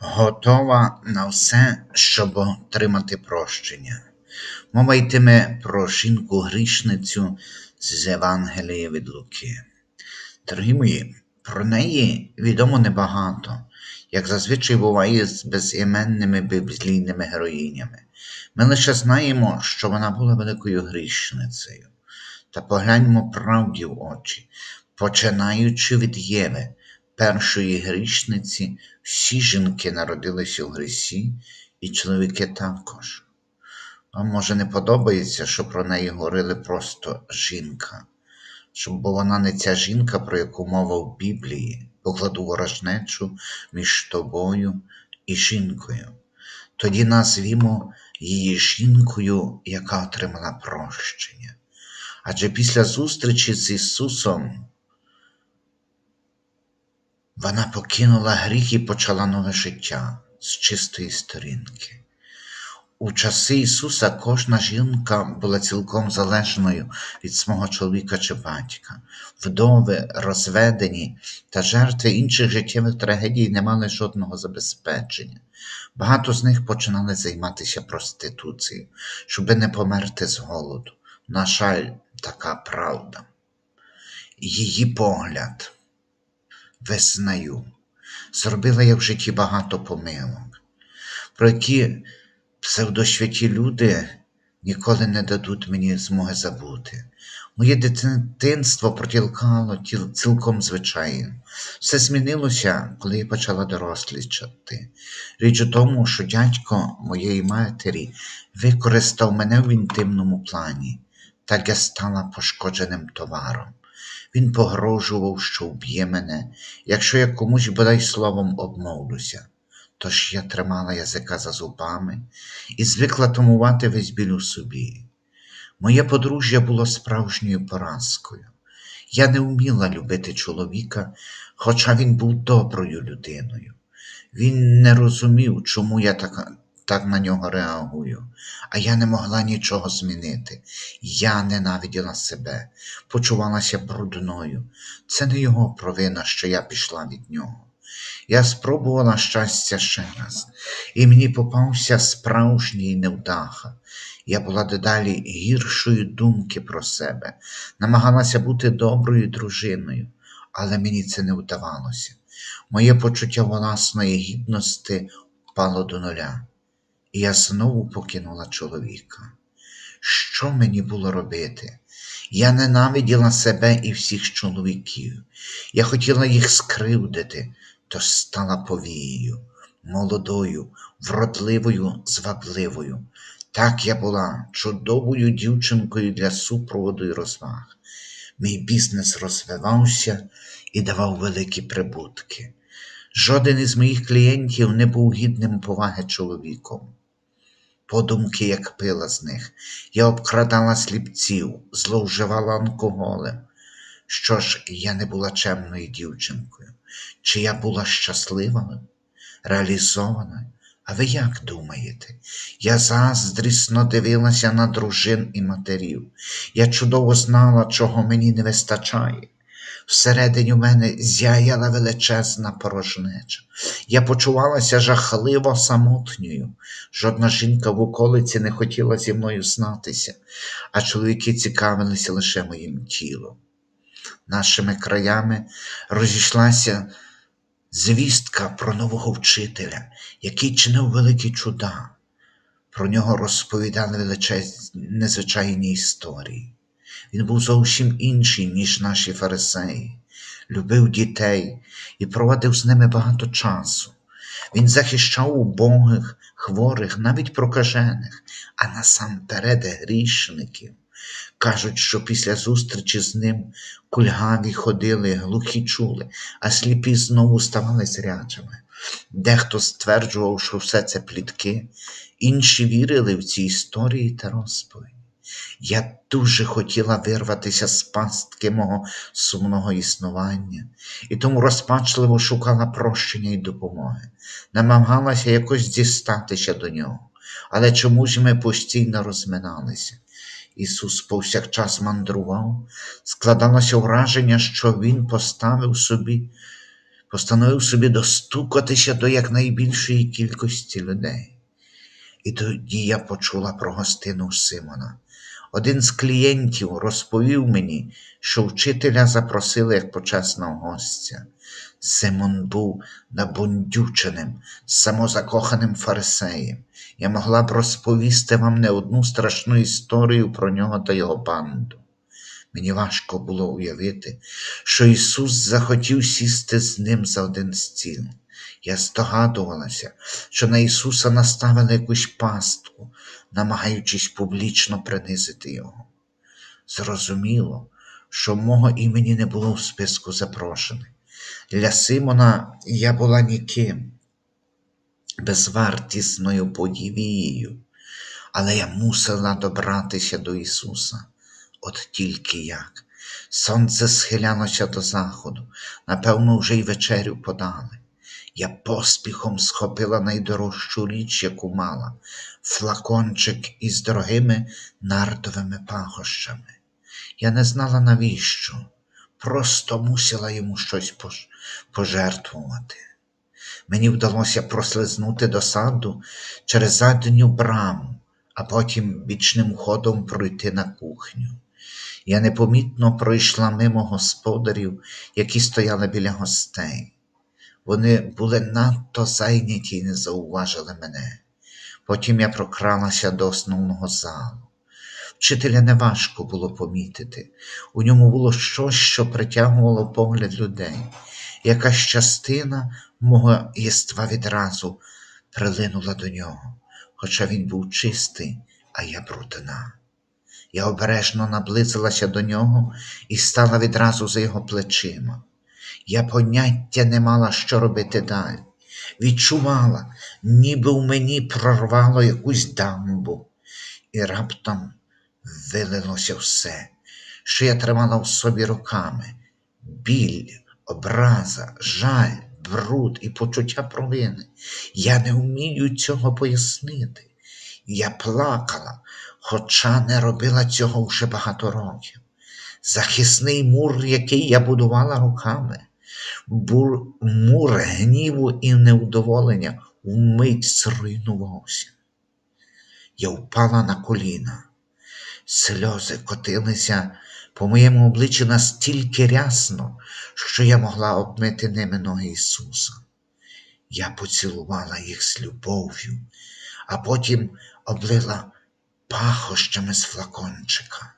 готова на все, щоб отримати прощення. Мова йтиме про жінку грішницю з Євангелія від Луки. Дорогі мої, про неї відомо небагато, як зазвичай буває з безіменними біблійними героїнями. Ми лише знаємо, що вона була великою грішницею. Та погляньмо правді в очі, починаючи від Єви, першої грішниці, всі жінки народилися в грісі, і чоловіки також. Вам може не подобається, що про неї говорили просто жінка, щоб бо вона не ця жінка, про яку мова в Біблії, покладу ворожнечу між тобою і жінкою. Тоді назвімо її жінкою, яка отримала прощення. Адже після зустрічі з Ісусом вона покинула гріх і почала нове життя з чистої сторінки. У часи Ісуса кожна жінка була цілком залежною від свого чоловіка чи батька. Вдови, розведені та жертви інших життєвих трагедій не мали жодного забезпечення. Багато з них починали займатися проституцією, щоби не померти з голоду. На жаль, така правда. Її погляд, визнаю, зробила я в житті багато помилок, про які псевдосвяті люди ніколи не дадуть мені змоги забути. Моє дитинство протілкало цілком звичайно. Все змінилося, коли я почала дорослічати. Річ у тому, що дядько моєї матері використав мене в інтимному плані, так я стала пошкодженим товаром. Він погрожував, що вб'є мене, якщо я комусь бодай словом обмовлюся. Тож я тримала язика за зубами і звикла тамувати весь біль у собі. Моє подружжя було справжньою поразкою. Я не вміла любити чоловіка, хоча він був доброю людиною. Він не розумів, чому я так, так на нього реагую, а я не могла нічого змінити. Я ненавиділа себе, почувалася брудною. Це не його провина, що я пішла від нього. Я спробувала щастя ще раз, і мені попався справжній невдаха. Я була дедалі гіршої думки про себе, намагалася бути доброю дружиною, але мені це не вдавалося. Моє почуття власної гідності впало до нуля, і я знову покинула чоловіка. Що мені було робити? Я ненавиділа себе і всіх чоловіків. Я хотіла їх скривдити, тож стала повією, молодою, вродливою, звабливою. Так я була чудовою дівчинкою для супроводу і розваг. Мій бізнес розвивався і давав великі прибутки. Жоден із моїх клієнтів не був гідним поваги чоловіком. Подумки, як пила з них, я обкрадала сліпців, зловживала алкоголем. Що ж, я не була чемною дівчинкою, чи я була щасливою, реалізованою? А ви як думаєте? Я заздрісно дивилася на дружин і матерів. Я чудово знала, чого мені не вистачає. Всередині в мене зяяла величезна порожнеча. Я почувалася жахливо самотньою. Жодна жінка в околиці не хотіла зі мною знатися, а чоловіки цікавилися лише моїм тілом. Нашими краями розійшлася звістка про нового вчителя, який чинив великі чуда. Про нього розповідали величезні незвичайні історії. Він був зовсім інший, ніж наші фарисеї, любив дітей і проводив з ними багато часу. Він захищав убогих, хворих, навіть прокажених, а насамперед грішників. Кажуть, що після зустрічі з ним кульгаві ходили, глухі чули, а сліпі знову ставали зрячими. Дехто стверджував, що все це плітки, інші вірили в ці історії та розповіді. Я дуже хотіла вирватися з пастки мого сумного існування, і тому розпачливо шукала прощення і допомоги, намагалася якось дістатися до нього, але чому ж ми постійно розминалися? Ісус повсякчас мандрував, складалося враження, що Він поставив собі постановив собі достукатися до якнайбільшої кількості людей. І тоді я почула про гостину Симона. Один з клієнтів розповів мені, що вчителя запросили як почесного гостя. Симон був набундюченим, самозакоханим фарисеєм. Я могла б розповісти вам не одну страшну історію про нього та його банду. Мені важко було уявити, що Ісус захотів сісти з ним за один стіл. Я здогадувалася, що на Ісуса наставили якусь пастку, намагаючись публічно принизити Його. Зрозуміло, що мого імені не було в списку запрошених. Для Симона я була ніким, безвартісною подівією, але я мусила добратися до Ісуса. От тільки як. Сонце схилялося до заходу, напевно, вже й вечерю подали. Я поспіхом схопила найдорожчу річ, яку мала, флакончик із дорогими нардовими пахощами. Я не знала навіщо, просто мусила йому щось пожертвувати. Мені вдалося прослизнути до саду через задню браму, а потім бічним ходом пройти на кухню. Я непомітно пройшла мимо господарів, які стояли біля гостей. Вони були надто зайняті і не зауважили мене. Потім я прокралася до основного залу. Вчителя неважко було помітити. У ньому було щось, що притягувало погляд людей. Якась частина мого єства відразу прилинула до нього, хоча він був чистий, а я брудна. Я обережно наблизилася до нього і стала відразу за його плечима. Я поняття не мала, що робити далі. Відчувала, ніби в мені прорвало якусь дамбу, і раптом вилилося все, що я тримала в собі руками: біль, образа, жаль, бруд і почуття провини. Я не вмію цього пояснити. Я плакала, хоча не робила цього вже багато років. Захисний мур, який я будувала руками, мур гніву і невдоволення вмить зруйнувався. Я впала на коліна. Сльози котилися по моєму обличчі настільки рясно, що я могла обмити ними ноги Ісуса. Я поцілувала їх з любов'ю, а потім облила пахощами з флакончика.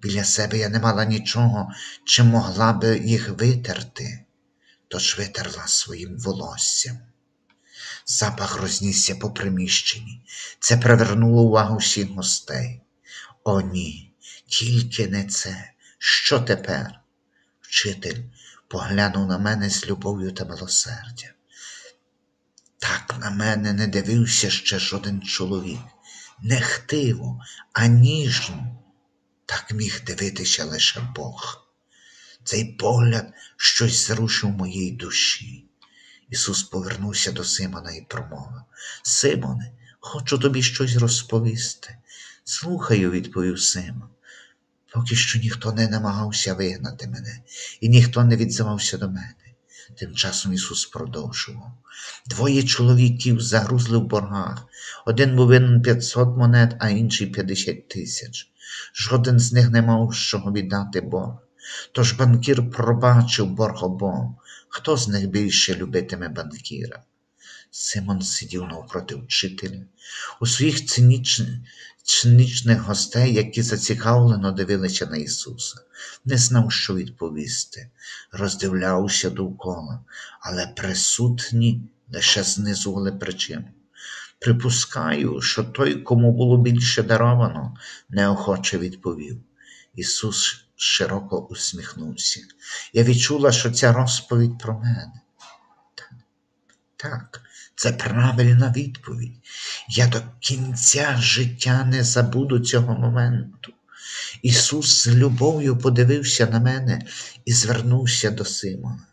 Біля себе я не мала нічого, чим могла би їх витерти, тож витерла своїм волоссям. Запах рознісся по приміщенні. Це привернуло увагу всіх гостей. О, ні, тільки не це. Що тепер? Вчитель поглянув на мене з любов'ю та милосердям. Так на мене не дивився ще жоден чоловік, не хтиво, а ніжно. Так міг дивитися лише Бог. Цей погляд щось зрушив моїй душі. Ісус повернувся до Симона і промовив Симоне, хочу тобі щось розповісти. Слухаю, відповів Симон. Поки що ніхто не намагався вигнати мене, і ніхто не відзивався до мене. Тим часом Ісус продовжував. Двоє чоловіків загрузли в боргах. Один був винен 500 монет, а інший 50 тисяч. Жоден з них не мав з чого віддати борг. Тож банкір пробачив борг обом. Хто з них більше любитиме банкіра? Симон сидів навпроти вчителя. У своїх цинічних, гостей, які зацікавлено дивилися на Ісуса, не знав, що відповісти, роздивлявся довкола, але присутні лише знизували причину. Припускаю, що той, кому було більше даровано, неохоче відповів. Ісус широко усміхнувся. Я відчула, що ця розповідь про мене. Так, це правильна відповідь. Я до кінця життя не забуду цього моменту. Ісус з любов'ю подивився на мене і звернувся до Симона.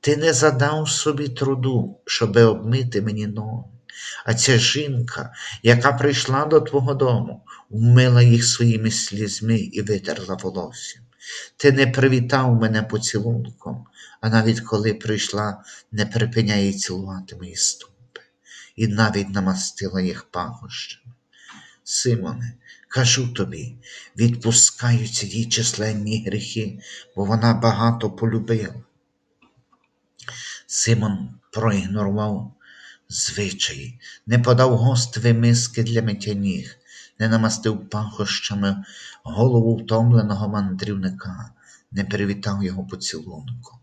Ти не задав собі труду, щоби обмити мені ноги. А ця жінка, яка прийшла до твого дому, вмила їх своїми слізьми і витерла волосся. Ти не привітав мене поцілунком, а навіть коли прийшла, не припиняє цілувати мої стопи, і навіть намастила їх пахощами. Симоне, кажу тобі, відпускаються їй численні гріхи, бо вона багато полюбила. Симон проігнорував звичаї, не подав гостеві миски для миття ніг, не намастив пахощами голову втомленого мандрівника, не привітав його поцілунком.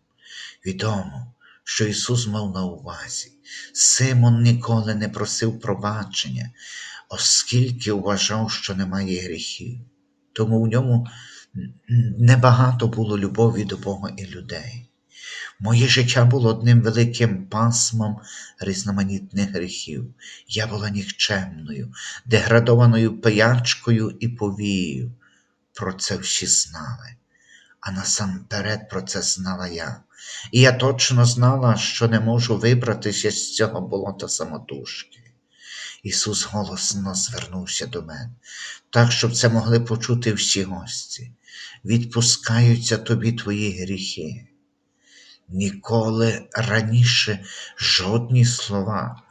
Відомо, що Ісус мав на увазі. Симон ніколи не просив пробачення, оскільки вважав, що немає гріхів. Тому в ньому небагато було любові до Бога і людей. Моє життя було одним великим пасмом різноманітних гріхів. Я була нікчемною, деградованою пиячкою і повією. Про це всі знали. А насамперед про це знала я. І я точно знала, що не можу вибратися з цього болота самотужки. Ісус голосно звернувся до мене, так, щоб це могли почути всі гості. Відпускаються тобі твої гріхи. Ніколи раніше жодні слова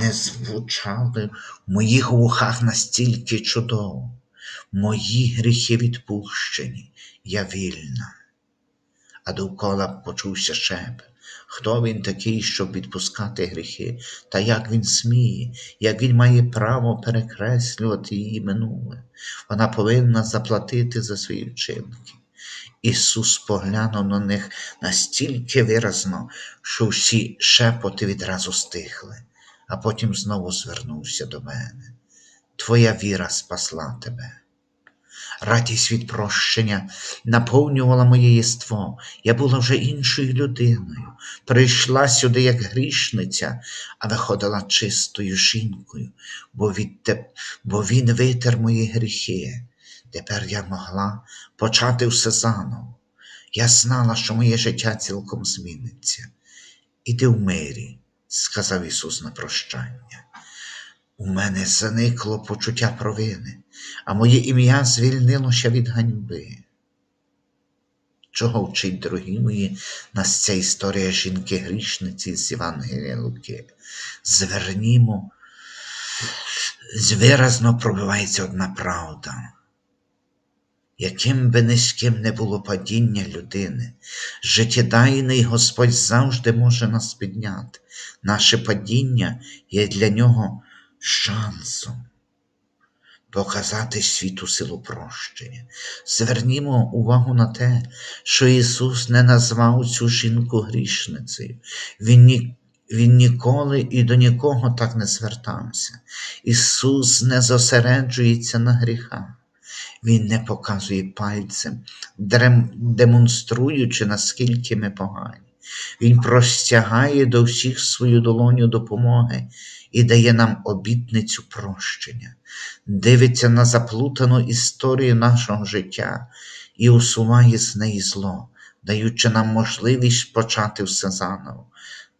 не звучали в моїх вухах настільки чудово. Мої гріхи відпущені, я вільна. А довкола почувся шепот. Хто він такий, щоб відпускати гріхи, та як він сміє, як він має право перекреслювати її минуле. Вона повинна заплатити за свої вчинки. Ісус поглянув на них настільки виразно, що всі шепоти відразу стихли, а потім знову звернувся до мене. Твоя віра спасла тебе. Радість від прощення наповнювала моє єство. Я була вже іншою людиною. Прийшла сюди як грішниця, а виходила чистою жінкою, бо, від бо він витер мої гріхи. Тепер я могла почати все заново. Я знала, що моє життя цілком зміниться. Іди в мирі, сказав Ісус на прощання. У мене заникло почуття провини, а моє ім'я звільнилося від ганьби. Чого вчить, дорогі мої, нас ця історія жінки грішниці з Євангелія Луки? Звернімо, виразно пробивається одна правда. Яким би низьким не було падіння людини, життєдайний Господь завжди може нас підняти. Наше падіння є для нього шансом показати світу силу прощення. Звернімо увагу на те, що Ісус не назвав цю жінку грішницею. Він, ні, він ніколи і до нікого так не звертався. Ісус не зосереджується на гріхах. Він не показує пальцем, демонструючи, наскільки ми погані. Він простягає до всіх свою долоню допомоги і дає нам обітницю прощення, дивиться на заплутану історію нашого життя і усуває з неї зло, даючи нам можливість почати все заново.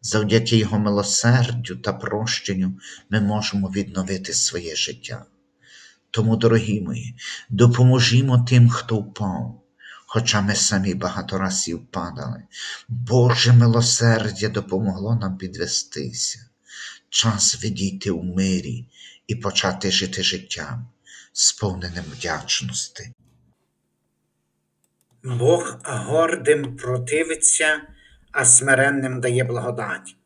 Завдяки Його милосердю та прощенню ми можемо відновити своє життя. Тому, дорогі мої, допоможімо тим, хто впав, хоча ми самі багато разів падали. Боже милосердя допомогло нам підвестися. Час відійти у мирі і почати жити життям, сповненим вдячності. Бог гордим противиться, а смиренним дає благодать.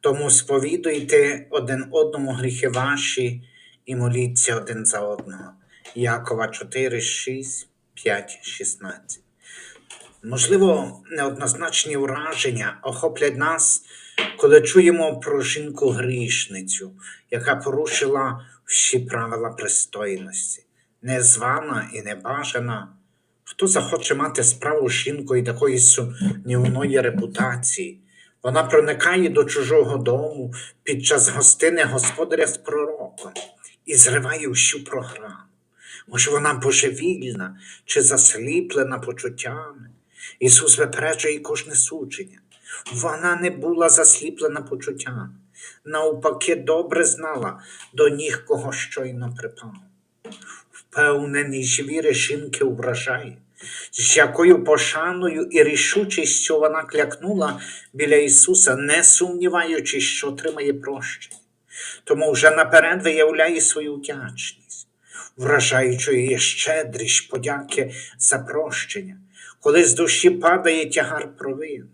Тому сповідуйте один одному гріхи ваші і моліться один за одного. Якова 4, 6, 5, 16. Можливо, неоднозначні ураження охоплять нас, коли чуємо про жінку грішницю, яка порушила всі правила пристойності, незвана і небажана. Хто захоче мати справу з жінкою такої сумнівної репутації? Вона проникає до чужого дому під час гостини господаря з пророком і зриває всю програму. Може, вона божевільна чи засліплена почуттями. Ісус випереджує кожне судження. Вона не була засліплена почуттями, навпаки, добре знала до ніг кого щойно припав. Впевненість віри жінки вражає. з якою пошаною і рішучістю вона клякнула біля Ісуса, не сумніваючись, що отримає прощення. Тому вже наперед виявляє свою вдячність, вражаючою є щедрість подяки за прощення, коли з душі падає тягар провин.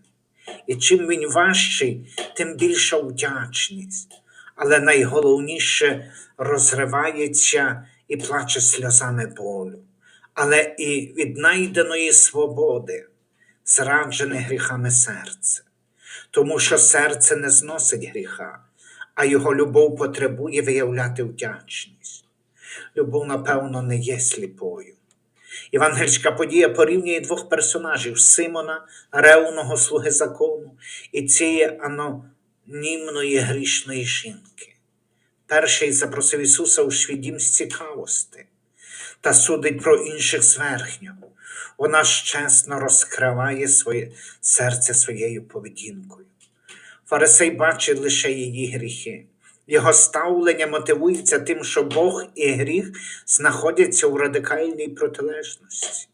І чим він важчий, тим більша вдячність. Але найголовніше розривається і плаче сльозами болю, але і віднайденої свободи, зраджене гріхами серце. Тому що серце не зносить гріха, а його любов потребує виявляти вдячність. Любов, напевно, не є сліпою. Євангельська подія порівнює двох персонажів Симона, ревного слуги закону, і цієї анонімної грішної жінки. Перший запросив Ісуса у свій дім з цікавості та судить про інших зверхньо. Вона ж чесно розкриває своє серце своєю поведінкою. Фарисей бачить лише її гріхи. Його ставлення мотивується тим, що Бог і гріх знаходяться у радикальній протилежності.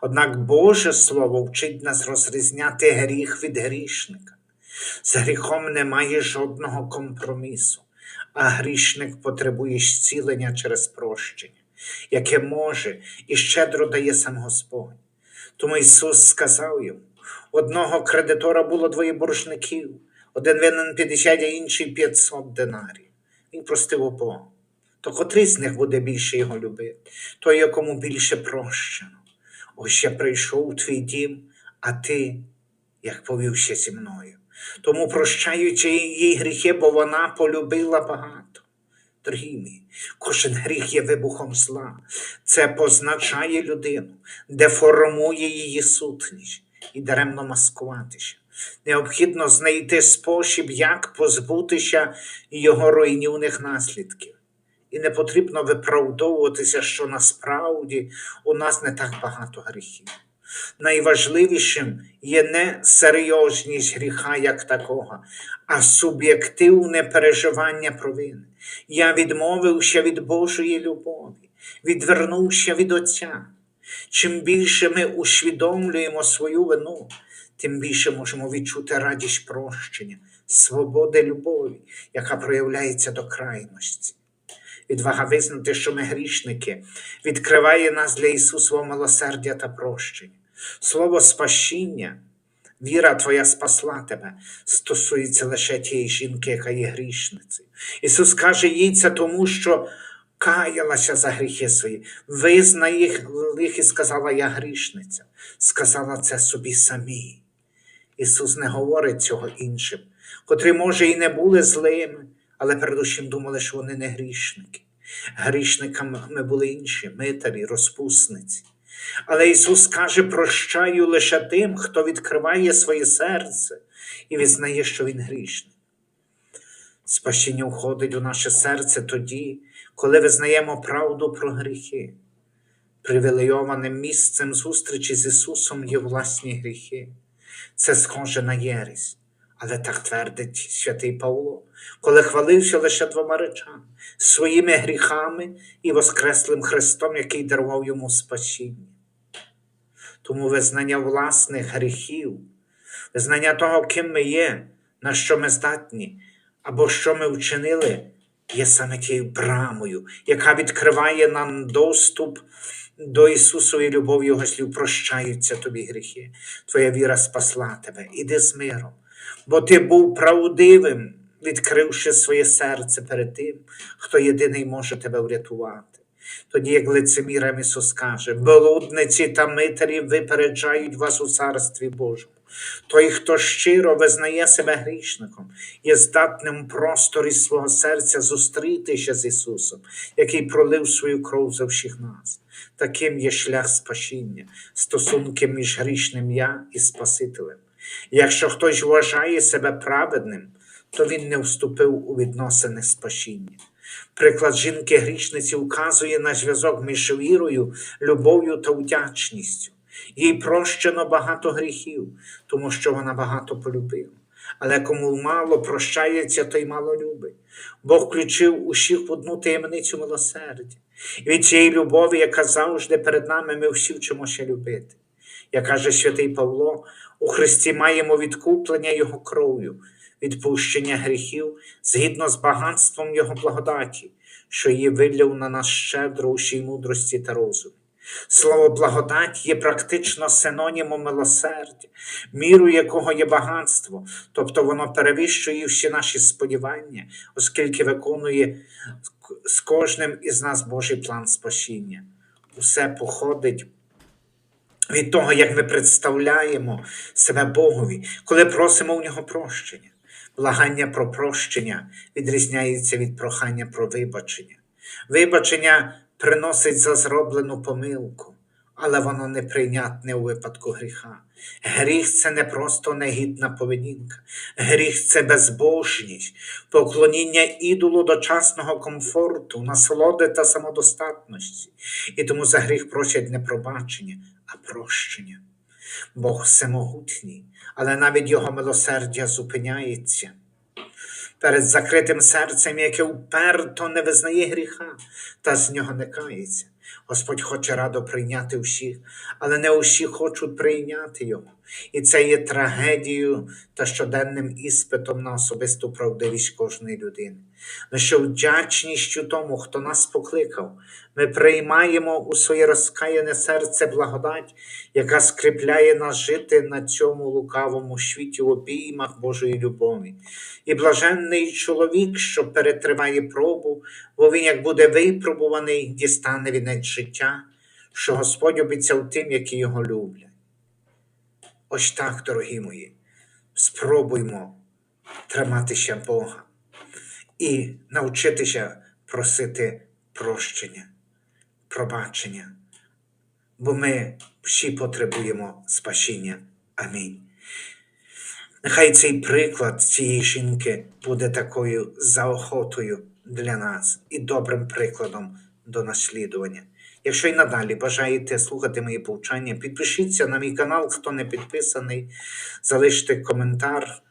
Однак Боже Слово вчить нас розрізняти гріх від грішника. З гріхом немає жодного компромісу, а грішник потребує зцілення через прощення, яке може і щедро дає сам Господь. Тому Ісус сказав йому: одного кредитора було двоє боржників, один винен 50, а інший 500 динарів. Він простив обох. То котрий з них буде більше його любити, той, якому більше прощено. Ось я прийшов у твій дім, а ти як повівся зі мною. Тому прощаючи їй гріхи, бо вона полюбила багато. Дорогі мої, кожен гріх є вибухом зла. Це позначає людину, деформує її сутність і даремно маскуватися. Необхідно знайти спосіб, як позбутися його руйнівних наслідків. І не потрібно виправдовуватися, що насправді у нас не так багато гріхів. Найважливішим є не серйозність гріха як такого, а суб'єктивне переживання провини. Я відмовився від Божої любові, відвернувся від Отця. Чим більше ми усвідомлюємо свою вину, тим більше можемо відчути радість прощення, свободи любові, яка проявляється до крайності. Відвага визнати, що ми грішники, відкриває нас для Ісусового милосердя та прощення. Слово спасіння, віра Твоя спасла тебе, стосується лише тієї жінки, яка є грішницею. Ісус каже їй це тому, що каялася за гріхи свої, визнає їх і сказала, я грішниця. Сказала це собі самі. Ісус не говорить цього іншим, котрі, може, і не були злими, але передусім думали, що вони не грішники. Грішниками були інші митарі, розпусниці. Але Ісус каже, прощаю лише тим, хто відкриває своє серце і визнає, що Він грішний. Спасіння входить у наше серце тоді, коли визнаємо правду про гріхи. Привілейованим місцем зустрічі з Ісусом є власні гріхи. Це схоже на єресь. Але так твердить святий Павло, коли хвалився лише двома речами своїми гріхами і Воскреслим Христом, який дарував йому спасіння. Тому визнання власних гріхів, визнання того, ким ми є, на що ми здатні, або що ми вчинили, є саме тією брамою, яка відкриває нам доступ до Ісусової любові Його слів, прощаються тобі гріхи. Твоя віра спасла тебе. Іди з миром, бо ти був правдивим, відкривши своє серце перед тим, хто єдиний може тебе врятувати. Тоді, як лицемірам Ісус каже, блудниці та митарі випереджають вас у Царстві Божому. Той, хто щиро визнає себе грішником, є здатним в просторі свого серця зустрітися з Ісусом, який пролив свою кров за всіх нас. Таким є шлях спасіння, стосунки між грішним я і Спасителем. Якщо хтось вважає себе праведним, то він не вступив у відносини спасіння. Приклад жінки грішниці вказує на зв'язок між вірою, любов'ю та вдячністю. Їй прощено багато гріхів, тому що вона багато полюбила. Але кому мало прощається, той мало любить. Бог включив усіх в одну таємницю милосердя. І від цієї любові, яка завжди перед нами, ми всі вчимося любити. Як каже святий Павло, у Христі маємо відкуплення Його кров'ю, відпущення гріхів згідно з багатством Його благодаті, що її виляв на нас щедро у всій мудрості та розумі. Слово благодать є практично синонімом милосердя, міру якого є багатство, тобто воно перевищує всі наші сподівання, оскільки виконує з кожним із нас Божий план спасіння. Усе походить від того, як ми представляємо себе Богові, коли просимо у нього прощення. Благання про прощення відрізняється від прохання про вибачення. Вибачення приносить за зроблену помилку, але воно неприйнятне у випадку гріха. Гріх це не просто негідна поведінка, гріх це безбожність, поклоніння ідолу дочасного комфорту, насолоди та самодостатності. І тому за гріх просять не пробачення, а прощення. Бог всемогутній, але навіть його милосердя зупиняється перед закритим серцем, яке уперто не визнає гріха та з нього не кається. Господь хоче радо прийняти всіх, але не усі хочуть прийняти його. І це є трагедією та щоденним іспитом на особисту правдивість кожної людини. На що вдячністю тому, хто нас покликав, ми приймаємо у своє розкаяне серце благодать, яка скріпляє нас жити на цьому лукавому світі в обіймах Божої любові. І блаженний чоловік, що перетриває пробу, бо він, як буде випробуваний, дістане вінець життя, що Господь обіцяв тим, які його люблять. Ось так, дорогі мої, спробуймо триматися Бога і навчитися просити прощення, пробачення, бо ми всі потребуємо спасіння. Амінь. Нехай цей приклад цієї жінки буде такою заохотою для нас і добрим прикладом до наслідування. Якщо й надалі бажаєте слухати мої повчання, підпишіться на мій канал, хто не підписаний, залиште коментар,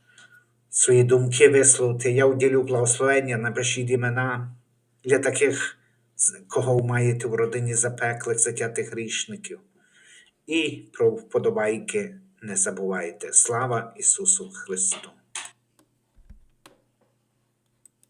свої думки висловити. Я уділю благословення, напишіть імена для таких, кого маєте в родині запеклих, затятих грішників. І про вподобайки не забувайте. Слава Ісусу Христу!